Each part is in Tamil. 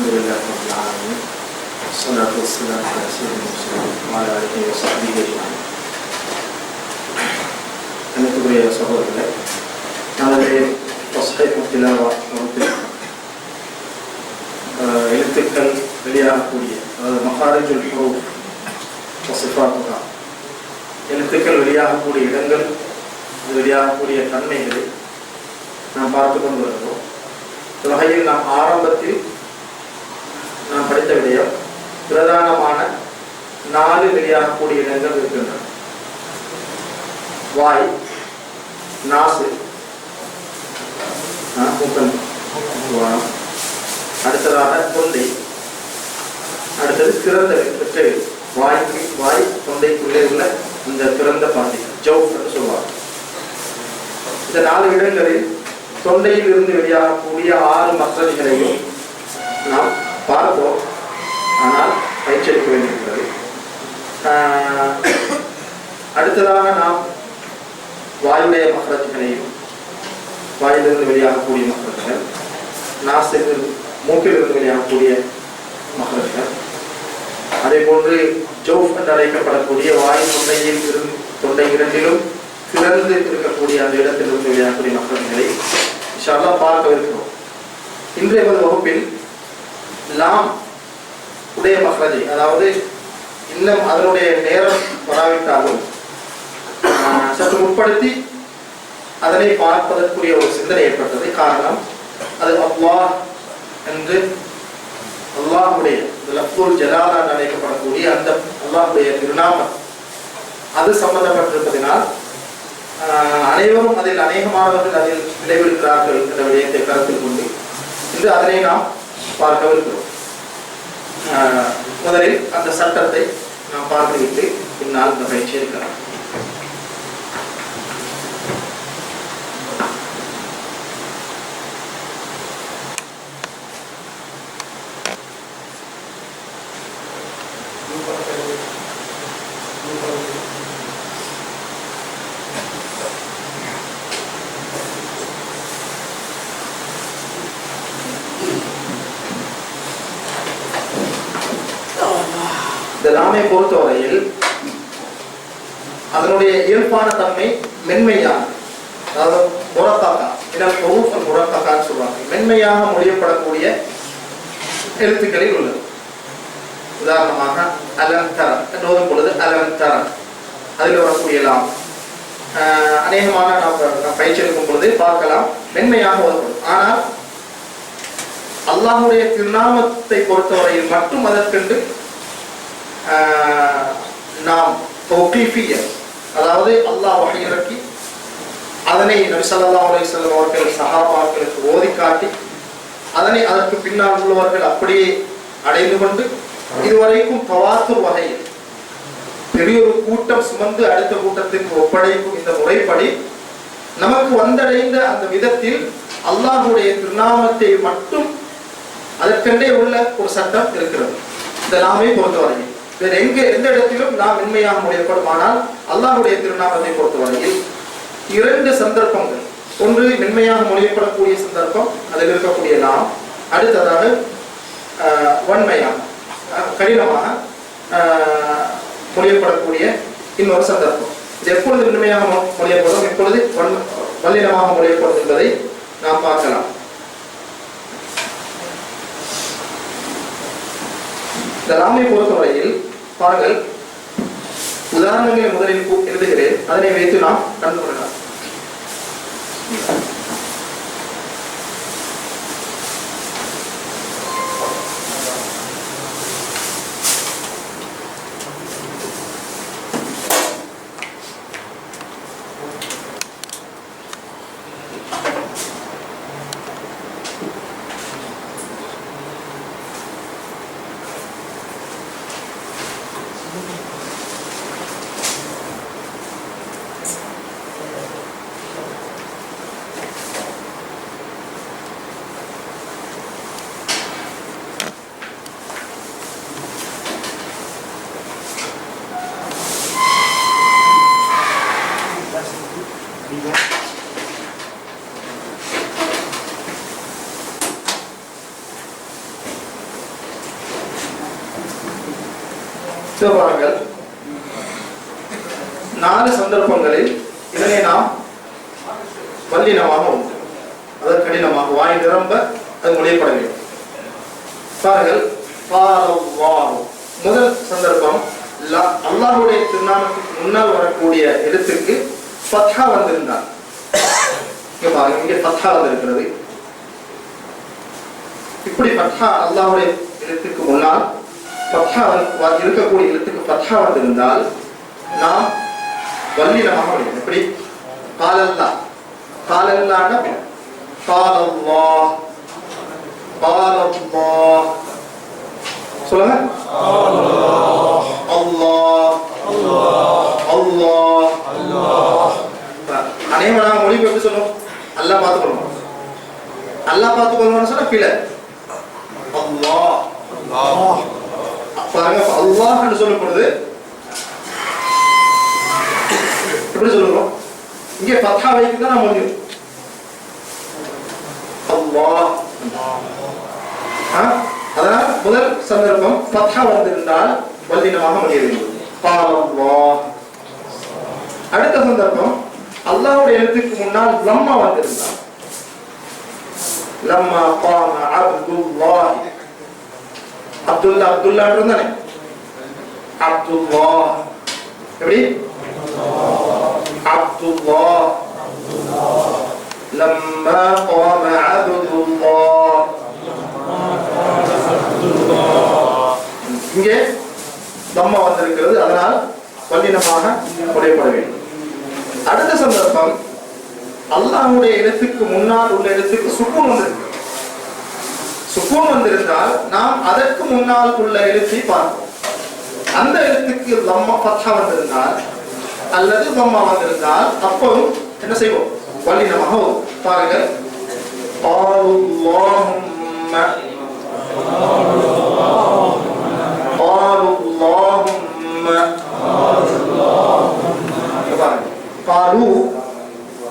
الحمد لله رب العالمين والصلاة والسلام على سيدنا المرسلين وعلى آله وصحبه أجمعين அனைத்துக்குரிய சகோதரர்களே நாளே வசகை முத்திலாவா வகுப்பில் ஆஹ், எழுத்துக்கள் வெளியாகக்கூடிய அதாவது மகாரஜுல் ஹுரூப் வசிஃபாத்துகா எழுத்துக்கள் வெளியாகக்கூடிய இடங்கள் அது வெளியாகக்கூடிய தன்மைகளை நாம் பார்த்து கொண்டு வருகிறோம் இந்த வகையில் நாம் ஆரம்பத்தில் நாம் விடயம் பிரதானமான நாலு வெளியாகக்கூடிய இடங்கள் இருக்கின்றன. வாய் நாசு. அடுத்ததாக தொண்டை. அடுத்தது திறந்த வெற்றை வாய்க்கு வாய் தொண்டைக்குள்ளே உள்ள இந்த திறந்த பாதைகள் ஜவுப் என்று சொல்வாங்க. இந்த நாலு இடங்களில் தொண்டையில் இருந்து வெளியாகக்கூடிய ஆறு மற்றவைகளையும் நாம் பார்ப்போம். ஆனால் பயிற்சியளிக்க வேண்டியிருக்கிறது. அடுத்ததாக நாம் வாயுடைய மகரஜங்களையும் வாயிலிருந்து வெளியாகக்கூடிய மகரஜங்கள் நாசிலிருந்து மூக்கிலிருந்து வெளியாகக்கூடிய மகரஜங்கள் அதே போன்று ஜோஃப் என்று அழைக்கப்படக்கூடிய வாய் தொண்டையில் இருந்து தொண்டை இரண்டிலும் திறந்து இருக்கக்கூடிய அந்த இடத்திலிருந்து வெளியாகக்கூடிய மகரஜங்களை இன்ஷால்லா பார்க்க இருக்கிறோம் இன்றைய வகுப்பில் லாம் உடைய மகரஜி அதாவது இன்னும் அதனுடைய நேரம் வராவிட்டாலும் சற்று முற்படுத்தி அதனை பார்ப்பதற்குரிய ஒரு சிந்தனை ஏற்பட்டது. காரணம் அது அல்லாஹ் என்று அல்லாஹுடைய லஃபுல் ஜலாலா என்று அழைக்கப்படக்கூடிய அந்த அல்லாஹுடைய திருநாமம். அது சம்பந்தப்பட்டிருப்பதினால் அனைவரும் அதில் அநேகமானவர்கள் அதில் விளைவிடுகிறார்கள் என்ற விடயத்தை கருத்தில் கொண்டு இன்று அதனை நாம் பார்க்கவிருக்கிறோம். முதலில் அந்த சட்டத்தை நாம் பார்த்துவிட்டு பின்னால் இந்த பயிற்சி இருக்கலாம் இந்த லாமை பொறுத்தவரையில் அதனுடைய இயல்பான தன்மை மென்மையான அதாவது முரத்தாக்கா இதனால் பொருள் முரத்தாக்கான்னு சொல்றாங்க மென்மையாக மொழியப்படக்கூடிய எழுத்துக்களில் உள்ளது. உதாரணமாக அலந்தரம் என்று பொழுது அலந்தரம் அதில் வரக்கூடியலாம் ஆஹ் அநேகமான நாம் பயிற்சி எடுக்கும் பொழுது பார்க்கலாம். மென்மையாக ஓதப்படும் ஆனால் அல்லாஹுடைய திருநாமத்தை பொறுத்தவரையில் மட்டும் அதற்கென்று ஆஹ் நாம் தௌகீஃபிய அதாவது அல்லாஹ் வகையிறக்கி அதனை நபிசல்லா ஸல்லல்லாஹு அவர்கள் சஹாபாக்களுக்கு ஓதி காட்டி அதனை அதற்கு பின்னால் உள்ளவர்கள் அப்படியே அடைந்து கொண்டு இதுவரைக்கும் பவாத்து வகையில் பெரிய ஒரு கூட்டம் சுமந்து அடுத்த கூட்டத்திற்கு ஒப்படைக்கும் இந்த முறைப்படி நமக்கு வந்தடைந்த அந்த விதத்தில் அல்லாஹுடைய திருநாமத்தை மட்டும் அதற்கென்றே உள்ள ஒரு சட்டம் இருக்கிறது. இந்த நாமே பொறுத்தவரையில். வேறு எங்க எந்த இடத்திலும் நாம் மென்மையாக முடியப்படும். ஆனால் அல்லாஹ்வுடைய திருநாமத்தை பொறுத்தவரையில் இரண்டு சந்தர்ப்பங்கள். ஒன்று மென்மையாக மொழியப்படக்கூடிய சந்தர்ப்பம் அதில் இருக்கக்கூடிய நாம். அடுத்ததாக ஆஹ், வன்மையாக ஆஹ், கடினமாக ஆஹ், மொழியப்படக்கூடிய இன்னொரு சந்தர்ப்பம். இது எப்பொழுது மென்மையாக மொழியப்படும் எப்பொழுது வன்- வல்லினமாக மொழியப்படும் என்பதை நாம் பார்க்கலாம். இந்த ராமை பொறுத்தவரையில் பாருங்கள் உதாரணங்களை முதலில் கூ- எழுதுகிறேன். அதனை வைத்து நாம் கண்டுகொள்ளலாம் இதோ நாலு சந்தர்ப்பங்களில் இதனை நாம் வல்லினமாக உண்டு. அதாவது கடினமாக வாய் நிரம்ப அது முடியப்பட வேண்டும். பாருங்கள். பாரவாறு. முதல் சந்தர்ப்பம் அல்லாஹுடைய திருநாமத்துக்கு முன்னால் வரக்கூடிய எழுத்துக்கு ஃபத்ஹா வந்திருந்தார். இங்க பாருங்க இங்க ஃபத்ஹா வந்திருக்கிறது. இப்படி ஃபத்ஹா அல்லாஹுடைய எழுத்துக்கு முன்னால் ஃபத்ஹா இருக்கக்கூடிய எழுத்துக்கு ஃபத்ஹா வந்திருந்தால் நாம் வல்லினமாக முடியும் எப்படி? காலல்லா காலல்லான்னா காலம்மா. காலம்மா. சொல்லுங்க அல்லாஹ் அல்லாஹ் அனைவரா மொழி எப்படி சொல்லும் அல்லாஹ் பார்த்துக்கணும் அல்லாஹ் பார்த்துக்கணும்னு சொன்னா பிழை அல்லாஹ் பாருங்க அப்ப அல்லாஹ்னு சொல்லும் பொழுது எப்படி சொல்லுறோம் இங்கே பத்தா வைத்து தான் நம்ம முடியும் அல்லாஹ் ஆ? அதனால் முதல் சந்தர்ப்பம் பத்தா வந்திருந்தால் வல்லினமாக முடிய வேண்டும் பாலல்லாஹ். அடுத்த சந்தர்ப்பம் அல்லாஹ்வுடைய எழுத்துக்கு முன்னால் லம்மா வந்திருந்தால் லம்மா காம அப்துல்லாஹ் அப்துல்லா அப்துல்லா இருந்தானே அப்துல்லாஹ் எப்படி அப்துல்லாஹ் لما قام عبد الله இங்கே தம்மா வந்திருக்கிறது அதனால் பல்லினமாக குறைபட வேண்டும். அடுத்த சந்தர்ப்பம் அல்லாஹுடைய எழுத்துக்கு முன்னால் உள்ள எழுத்துக்கு சுக்கூன் வந்திருக்கு. சுக்கூன் வந்திருந்தால் நாம் அதற்கு முன்னால் உள்ள எழுத்தை பார்ப்போம். அந்த எழுத்துக்கு லம்மா பத்தா வந்திருந்தால் அல்லது லம்மா வந்திருந்தால் அப்போதும் என்ன செய்வோம்? வல்லினமாக ஓதும். பாருங்கள். காலு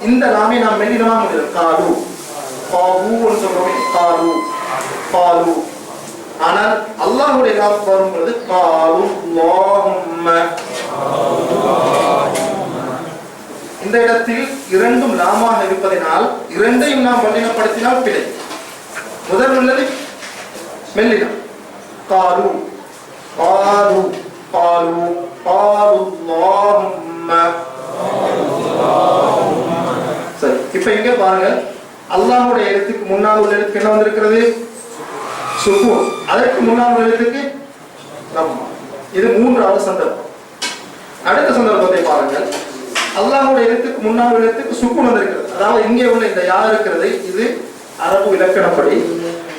இந்த நாமே நாம் மெல்லினமா முடியும் காலு காவுன்னு சொல்றோமே காலு காலு ஆனால் அல்லாஹுடைய நாம் வரும்பொழுது காலு அல்லாஹும்ம இந்த இடத்தில் இரண்டும் நாமாக இருப்பதினால் இரண்டையும் நாம் வல்லினப்படுத்தினால் பிழை. முதல் உள்ளது மெல்லினம். காலு. قالوا قالوا قالوا اللهم சரி இப்ப இங்க பாருங்க. அல்லாஹுடைய எழுத்துக்கு முன்னால் உள்ள எழுத்துக்கு என்ன வந்திருக்கிறது? சுகூன் அதற்கு முன்னால் உள்ள எழுத்துக்கு இது மூன்றாவது சந்தர்ப்பம். அடுத்த சந்தர்ப்பத்தை பாருங்கள். அல்லாஹுடைய எழுத்துக்கு முன்னால் உள்ள எழுத்துக்கு சுக்கூன் வந்திருக்கிறது. அதாவது இங்கே உள்ள இந்த யா இருக்கிறது இது அரபு இலக்கணப்படி.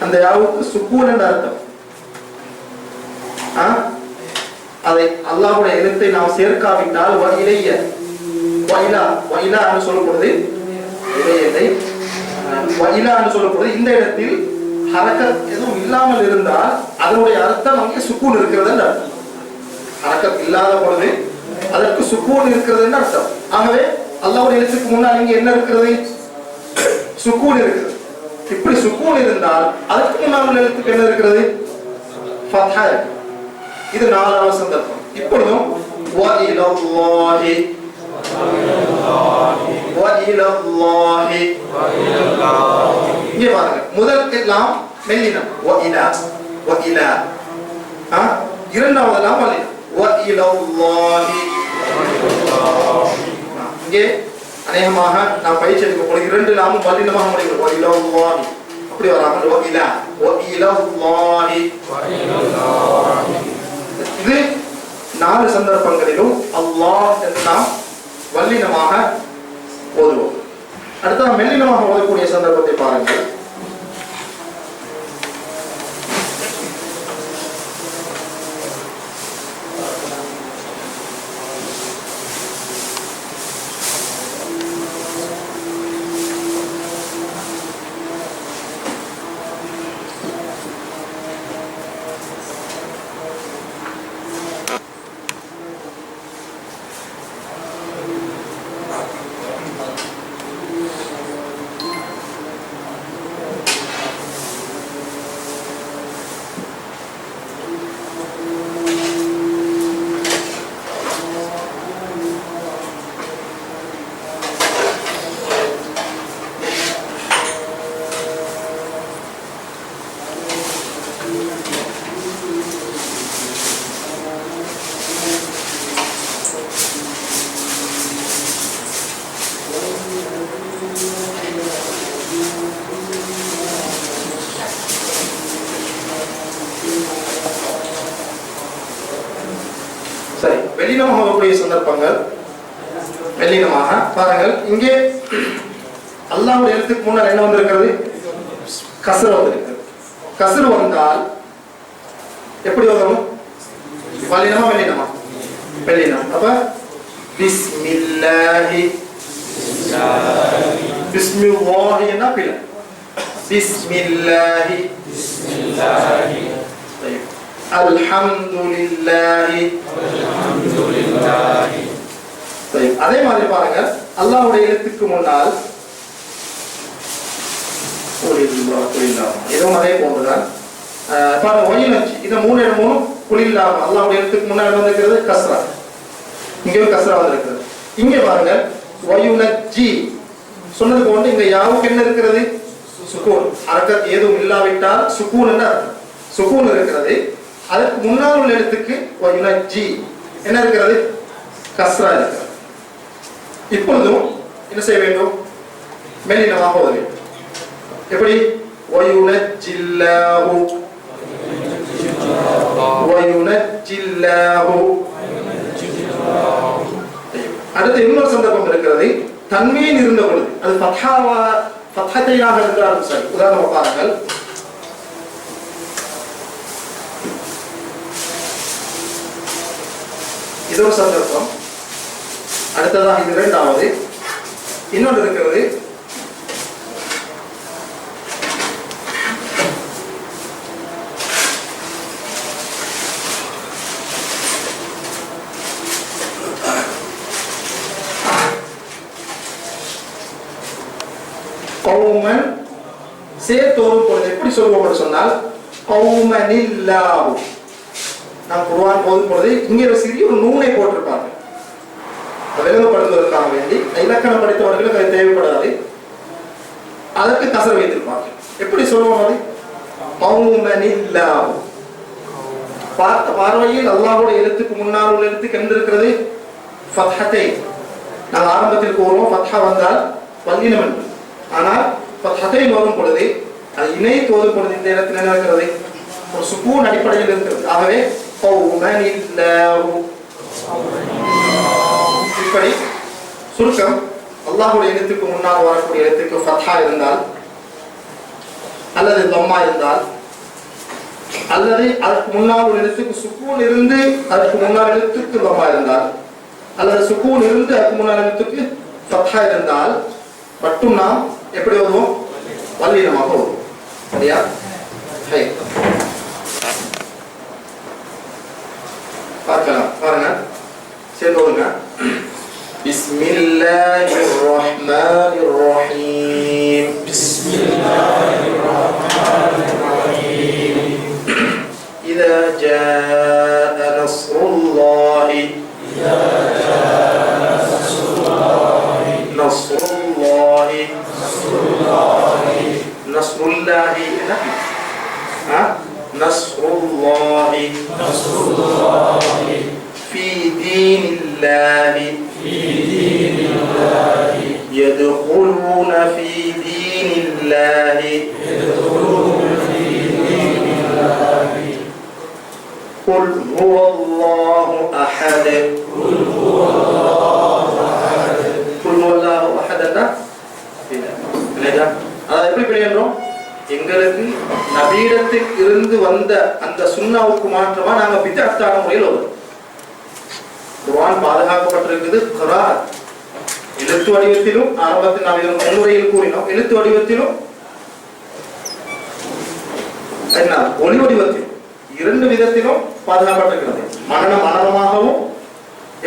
அந்த யாவுக்கு சுக்கூன் என்று அர்த்தம். அதை அல்லாஹுடைய எழுத்தை நாம் சேர்க்காவிட்டால் வயிலைய வயிலா வயிலா என்று சொல்லப்படுது. இடையில்லை வயிலா என்று சொல்லப்படுது. இந்த இடத்தில் ஹரக்கத் எதுவும் இல்லாமல் இருந்தால் அதனுடைய அர்த்தம் அங்கே சுக்கூன் இருக்கிறது அர்த்தம். இல்லாத பொழுது அதற்கு சுக்கூன் இருக்கிறதுன்னு அர்த்தம். ஆகவே அல்லாவுடைய எழுத்துக்கு முன்னால் இங்கே என்ன இருக்கிறது? சுக்கூன் இருக்கிறது. இப்படி சுக்கூன் இருந்தால் அதற்கு முன்னால் எழுத்துக்கு என்ன இருக்கிறது? ஃபத்ஹா இது நாலாவது சந்தர்ப்பம் இப்பொழுதும் وَإِلَى اللَّهِ وَإِلَى اللَّهِ இங்கே பாருங்க முதல் எல்லாம் மெல்லினம் وَإِلَى وَإِلَى ஆ? இரண்டாவது எல்லாம் வல்லினம் وَإِلَى اللَّهِ ஆ, இங்கே அநேகமாக நான் பயிற்சி எடுக்க போல இரண்டு லாமும் வல்லினமாக முடியும் وَإِلَى اللَّهِ அப்படி வராமல் وَإِلَى وَإِلَى اللَّهِ இது நாலு சந்தர்ப்பங்களிலும் அல்லாஹ் என்று நாம் வல்லினமாக ஓதுவோம். அடுத்து நாம் மெல்லினமாக ஓதக்கூடிய சந்தர்ப்பம் வெளியினமாகக்கூடிய சந்தர்ப்பங்கள். வெள்ளினமாக பாருங்கள் இங்கே அல்லாவுடைய எழுத்துக்கு முன்னால் என்ன வந்திருக்கிறது? கசுர வந்திருக்கிறது. கசுறு வந்தால் எப்படி வரும்? வல்லினமா வெள்ளினமா வெள்ளினம் அப்ப பிஸ்மில்லாஹி. என்ன பிள்ளை பிஸ்மில்லாஹி பிஸ்மில்லாஹி. الحمد لله طيب. அதே மாதிரி பாருங்க அல்லாஹ்வுடைய எழுத்துக்கு முன்னால் குலில்லா, குலில்லா. இதுவும் அதே போன்றுதான் அஹ், பாருங்க ஒயின் வச்சு இந்த மூணு இடமும் குலில்லாம அல்லாஹ்வுடைய எழுத்துக்கு முன்னாடி வந்திருக்கிறது கஸ்ரா இங்கேயும் கஸ்ரா வந்திருக்கிறது இங்கே பாருங்க ஒயுனஜி சொன்னது போன்று இங்க யாவுக்கு என்ன இருக்கிறது சுக்கூன் அரக்கத் ஏதும் இல்லாவிட்டால் சுக்கூன் என்ன அர்த்தம்? சுக்கூன் இருக்கிறது அதுக்கு முன்னால் உள்ள எழுத்துக்கு ஒயுனஜி என்ன இருக்கிறது? கஸ்ரா இருக்கிறது. இப்பொழுதும் என்ன செய்ய வேண்டும்? மெல்லினமாக ஓத வேண்டும். எப்படி? ஒயுனஜில்லாஹு ஒயுனஜில்லாஹு அடுத்து இன்னொரு சந்தர்ப்பம் இருக்கிறது. தன்மையின் இருந்த பொழுது அது ஃபத்ஹாவா ஃபத்ஹத்தையாக இருந்தாலும் சரி உதாரணமாக பாருங்கள். இது ஒரு சந்தர்ப்பம் அடுத்ததாக இது இரண்டாவது. இன்னொன்று இருக்கிறது. சேர்த்து வரும் பொழுது எப்படி சொல்லுவோம் சொன்னால் கௌமனில்லாவு. நாம் குருவான் போதும் பொழுது இங்கே ஒரு சிறிய ஒரு நூனை போட்டிருப்பாங்க. அதை விளங்கப்படுத்துவதற்காக வேண்டி இலக்கணம் படித்தவர்களுக்கு அது தேவைப்படாது. அதற்கு கசர் வைத்திருப்பாங்க. எப்படி சொல்லுவோம் அது? கௌமனில்லாவு பார்த்த பார்வையில் அல்லாஹோட எழுத்துக்கு முன்னால் உள்ள எழுத்துக்கு எந்த ஃபத்ஹத்தை. நாங்கள் ஆரம்பத்தில் கூறுவோம் ஃபத்ஹா வந்தால் வல்லினம் என்று. ஆனால் ஃபத்ஹத்தை நோதும் பொழுது அது இணை தோதும் பொழுது இந்த இடத்தில் என்ன இருக்கிறது? ஒரு சுக்கூன் அடிப்படையில் இருக்கிறது. ஆகவே கௌமனில்லாஹு இப்படி சுருக்கம் அல்லாஹுடைய எழுத்துக்கு முன்னால் வரக்கூடிய எழுத்துக்கு ஃபத்ஹா இருந்தால் அல்லது தம்மா இருந்தால் அல்லது அதற்கு முன்னால் ஒரு எழுத்துக்கு சுக்கூன் இருந்து அதற்கு முன்னால் எழுத்துக்கு தம்மா இருந்தால் அல்லது சுக்கூன் இருந்து அதுக்கு முன்னால் எழுத்துக்கு ஃபத்ஹா இருந்தால் மட்டும் நாம் எப்படி வருவோம் வல்லீனமாக வருவோம் சரியா ஹை. பார்க்கலாம் பாருங்க சேர்ந்து ஓதுங்க بسم الله الرحمن الرحيم بسم إذا جاء نصر الله نصر الله نصر الله نحن ها نصر الله في دين الله. يدخلون في வடிவத்திலும் நாம் இதன் முன்னுரையில் கூறினோம். எழுத்து வடிவத்திலும் என்ன? ஒளி வடிவத்தில். இரண்டு விதத்திலும் பாதுகாக்கப்பட்டிருக்கிறது. மனன மனனமாகவும்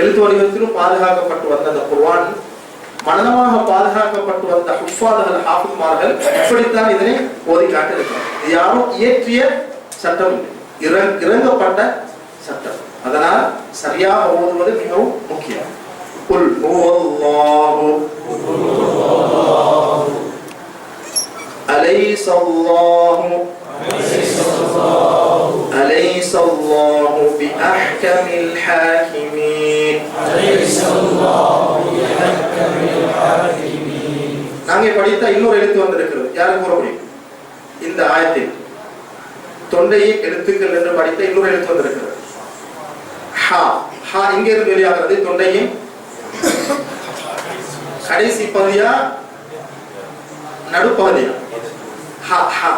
எழுத்து வடிவத்திலும் பாதுகாக்கப்பட்டு வந்த அந்த குர்வான் மனனமாக பாதுகாக்கப்பட்டு வந்த ஹுஃபாதுகள் ஹாஃபிஸ்மார்கள் இப்படித்தான் இதனை ஓதி காட்டிருக்கிறார் இது யாரும் இயற்றிய சட்டம் இறங்கப்பட்ட சட்டம். அதனால் சரியாக ஓதுவது மிகவும் முக்கியம். குல் ஹுவல்லாஹு அலைஸ அல்லாஹு أليس الله بأحكم الحاكمين நாங்க படித்த இன்னொரு எழுத்து வந்திருக்கிறது யாரும் கூற முடியும் இந்த ஆயத்தில் தொண்டையை எழுத்துக்கள் என்று படித்த இன்னொரு எழுத்து வந்திருக்கிறது ஹா ஹா இங்க இருந்து வெளியாகிறது தொண்டையின் கடைசி பகுதியா நடுப்பகுதியா ஹா ஹா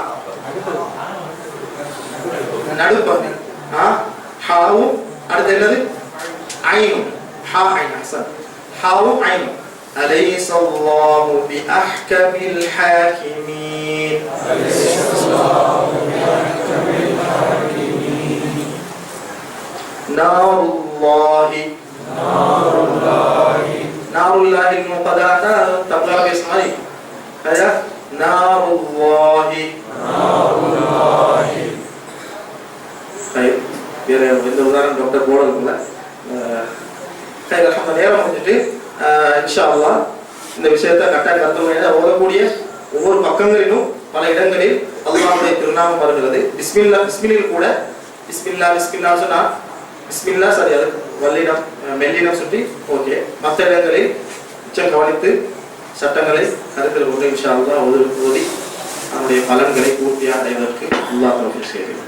நடுப்பகுதி ஆ ஹாவும் அடுத்து என்னது ஐனும் ஹா ஐன் ஹசன் ஹாவும் ஐனும் أليس الله بأحكم الحاكمين نار الله نار الله நாருல்லாஹி முகதாத்தா தப்லா பேசுமாரி கதா நாருல்லாஹி நாருல்லாஹி வேற எந்த உதாரணம் டாக்டர் போடணும்ல இருக்குல்ல நேரம் வந்துட்டு இன்ஷா இந்த விஷயத்த கட்டாய கருத்து ஓதக்கூடிய ஒவ்வொரு பக்கங்களிலும் பல இடங்களில் அல்லாவுடைய திருநாமம் வருகிறது பிஸ்மில்லா பிஸ்மிலில் கூட பிஸ்மில்லா பிஸ்மில்லா சொன்னா பிஸ்மில்லா சரி அதுக்கு வல்லிடம் மெல்லிடம் சுற்றி ஓகே மற்ற இடங்களில் உச்சம் கவனித்து சட்டங்களை கருத்தில் கொண்டு இன்ஷா அல்லாஹ் ஓதி ஓதி நம்முடைய பலன்களை பூர்த்தியாக அடைவதற்கு அல்லாஹ் தௌஃபீக் செய்கிறேன்